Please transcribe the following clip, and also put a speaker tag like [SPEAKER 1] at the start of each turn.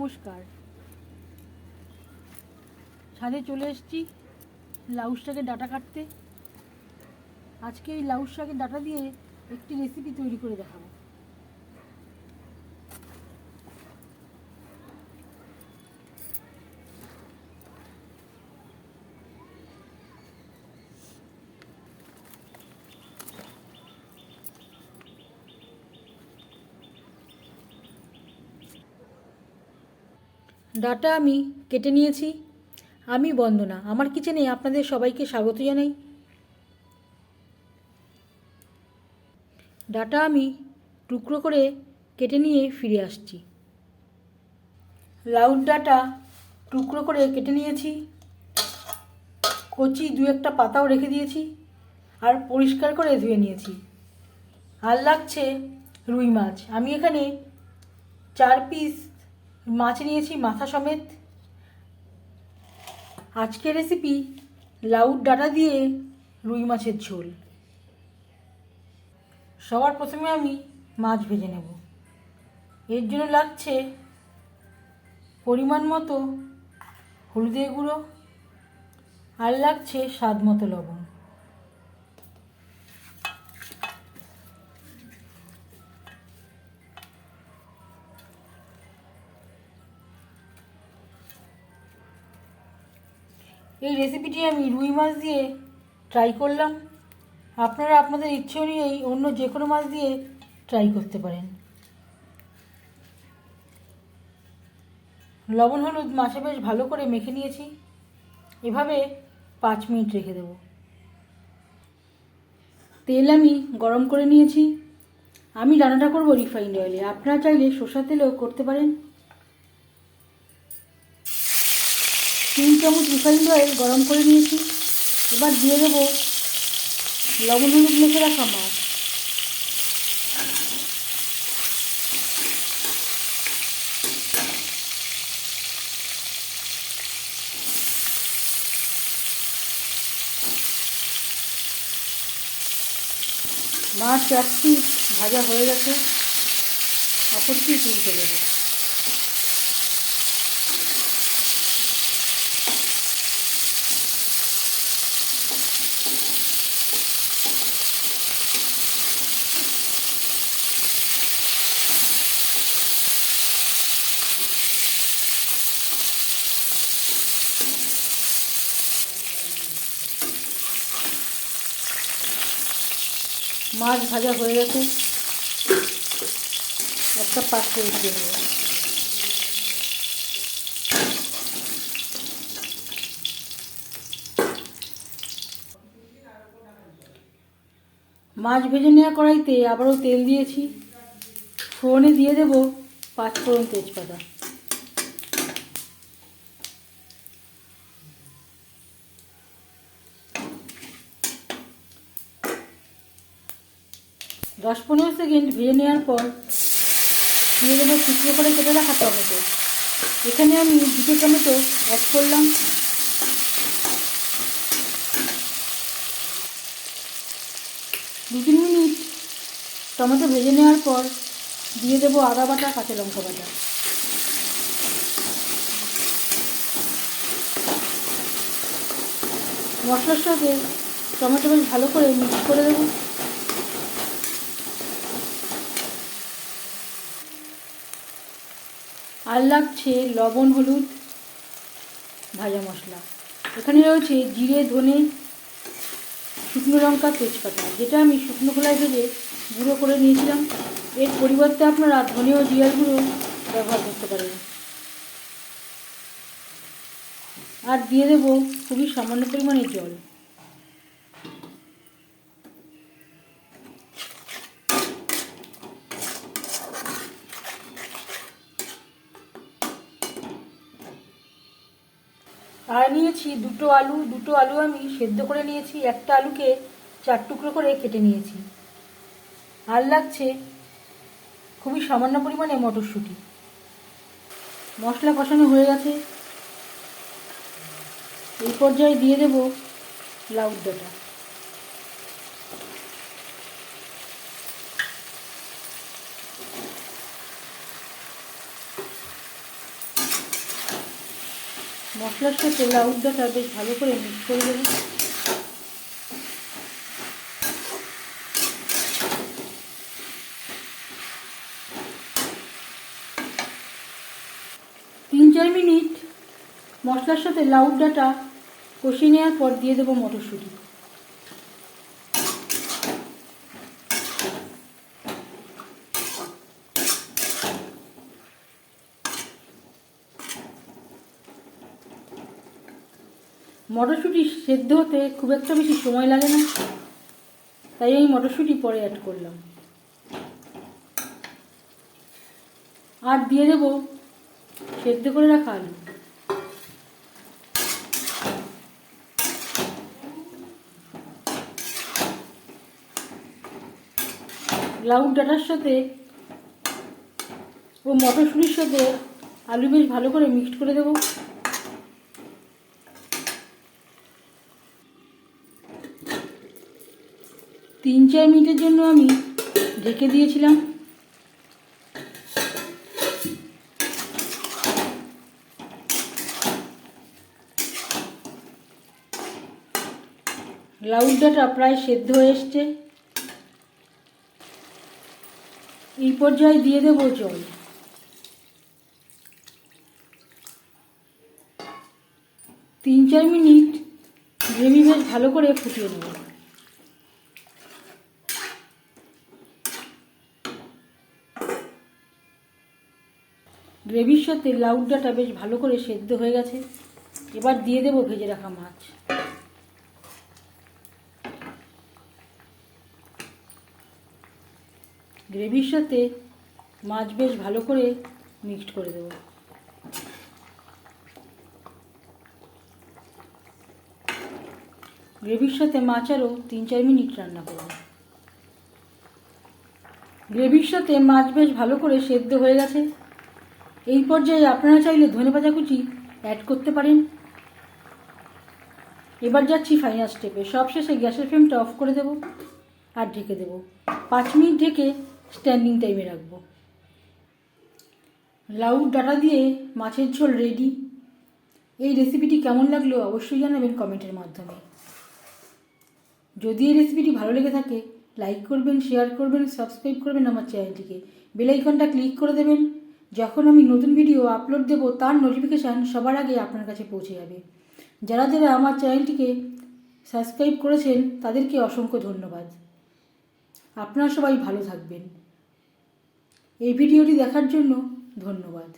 [SPEAKER 1] নমস্কার। ছাদে চলে এসেছি লাউ শাকের ডাটা কাটতে। আজকে এই লাউ শাকের ডাটা দিয়ে একটি রেসিপি তৈরি করে দেখাবো। ডাটা আমি কেটে নিয়েছি। আমি বন্দনা। আমার কিচেনে আপনাদের সবাইকে স্বাগত জানাই। ডাটা আমি টুকরো করে কেটে নিয়ে ফিরে আসছি। লাউ ডাটা টুকরো করে কেটে নিয়েছি। কচি দু একটা পাতাও রেখে দিয়েছি আর পরিষ্কার করে ধুয়ে নিয়েছি। আর লাগছে রুই মাছ। আমি এখানে চার পিস মাছ নিয়েছি, মাথা সমেত। আজকের রেসিপি লাউড ডাটা দিয়ে রুই মাছের ঝোল। সবার প্রথমে আমি মাছ ভেজে নেব। এর জন্য লাগছে পরিমাণ মতো হলুদের গুঁড়ো আর লাগছে স্বাদ মতো লবণ। এই রেসিপিটি আমি রুই মাছ দিয়ে ট্রাই করলাম। আপনারা আপনাদের ইচ্ছে অনুযায়ী অন্য যে কোনো মাছ দিয়ে ট্রাই করতে পারেন। লবণ, হলুদ মাছে বেশ ভালো করে মেখে নিয়েছি। এভাবে পাঁচ মিনিট রেখে দেব। তেল আমি গরম করে নিয়েছি। আমি রান্নাটা করব রিফাইন্ড অয়েলে আপনারা চাইলে সর্ষার তেলেও করতে পারেন। তিন চামচ রিফাইন্ড অয়েল গরম করে নিয়েছি। এবার দিয়ে দেবো লবণ হলুদ মেখে রাখা মাছ। মাছ এক পিস ভাজা হয়ে গেছে। অপর পিস উল্টে দেবো? মাছ ভাজা হয়ে গেছে। একটা পাত্রে উঠিয়ে নেব। মাছ ভেজে নেওয়া কড়াইতে আবারও তেল দিয়েছি। ফোড়নে দিয়ে দেব পাঁচ ফোড়ন তেজপাতা। দশ পনেরো সেকেন্ড ভেজে নেওয়ার পর দিয়ে দেবো টুকরো করে কেটে রাখা টমেটো। এখানে আমি দুটো টমেটো অ্যাড করলাম। দু তিন মিনিট টমেটো ভেজে নেওয়ার পর দিয়ে দেবো আদা বাটা, কাঁচা লঙ্কা বাটা। মশলার সাথে টমেটো বেশ ভালো করে মিক্স করে দেবো। আর লাগছে লবণ, হলুদ, ভাজা মশলা। এখানে রয়েছে জিরে, ধনে, শুকনো লঙ্কা, তেজপাতা, যেটা আমি শুকনো খোলায় ভেজে গুঁড়ো করে নিয়েছিলাম। এর পরিবর্তে আপনারা ধনে ও জিরার গুঁড়ো ব্যবহার করতে পারেন। আর দিয়ে দেবো খুবই সামান্য পরিমাণে জল আর নিয়েছি, দুটো আলু দুটো আলু আমি সেদ্ধ করে নিয়েছি, একটা আলুকে চার টুকরো করে কেটে নিয়েছি। আর লাগছে খুবই সামান্য পরিমাণে মটরশুঁটি। মশলা কষানো হয়ে গেছে। এই পর্যায়ে দিয়ে দেব লাউ মশলার সাথে লাউডাটা বেশ ভালো করে মিক্স করে দেবো তিন চার মিনিট মশলার সাথে লাউডাটা কষিয়ে নেওয়ার পর দিয়ে দেবো মটরশুঁটি। মটরশুঁটি সেদ্ধ হতে খুব একটা বেশি সময় লাগে না। তাই আমি মটরশুঁটি পরে অ্যাড করলাম। আর দিয়ে দেবো সেদ্ধ করে রাখা আলু। লাউ ডাটার সাথে ও মটরশুঁটির সাথে আলু বেশ ভালো করে মিক্সড করে দেবো। তিন, চার মিনিটের জন্য আমি ঢেকে দিয়েছিলাম। লাউডাটা প্রায় সেদ্ধ হয়ে এসছে। এই পর্যায়ে দিয়ে দেবো জল। তিন, চার মিনিট গ্রেভি বেশ ভালো করে ফুটিয়ে নেব। গ্রেভির সাথে লাউডাটা বেশ ভালো করে সেদ্ধ হয়ে গেছে। এবার দিয়ে দেবো ভেজে রাখা মাছ। গ্রেভির সাথে মাছ বেশ ভালো করে মিক্সড করে দেবো। গ্রেভির সাথে মাছ আরও তিন চার মিনিট রান্না করব। গ্রেভির সাথে মাছ বেশ ভালো করে সেদ্ধ হয়ে গেছে। এই পর্যায়ে আপনারা চাইলে ধনে পাতা কুচি অ্যাড করতে পারেন। এবার যাচ্ছি ফাইনাল স্টেপে সবশেষে গ্যাসের ফ্লেমটা অফ করে দেব আর ঢেকে দেব। পাঁচ মিনিট ঢেকে স্ট্যান্ডিং টাইমে রাখব। লাউ ডাটা দিয়ে মাছের ঝোল রেডি এই রেসিপিটি কেমন লাগল অবশ্যই জানাবেন কমেন্টের মাধ্যমে। যদি এই রেসিপিটি ভালো লেগে থাকে লাইক করবেন শেয়ার করবেন সাবস্ক্রাইব করবেন আমার চ্যানেলটিকে বেলাইকনটা ক্লিক করে দেবেন। যখন আমি নতুন ভিডিও আপলোড দেব, তার নোটিফিকেশান সবার আগে আপনার কাছে পৌঁছে যাবে। যারা যারা আমার চ্যানেলটিকে সাবস্ক্রাইব করেছেন, তাদেরকে অসংখ্য ধন্যবাদ। আপনারা সবাই ভালো থাকবেন। এই ভিডিওটি দেখার জন্য ধন্যবাদ।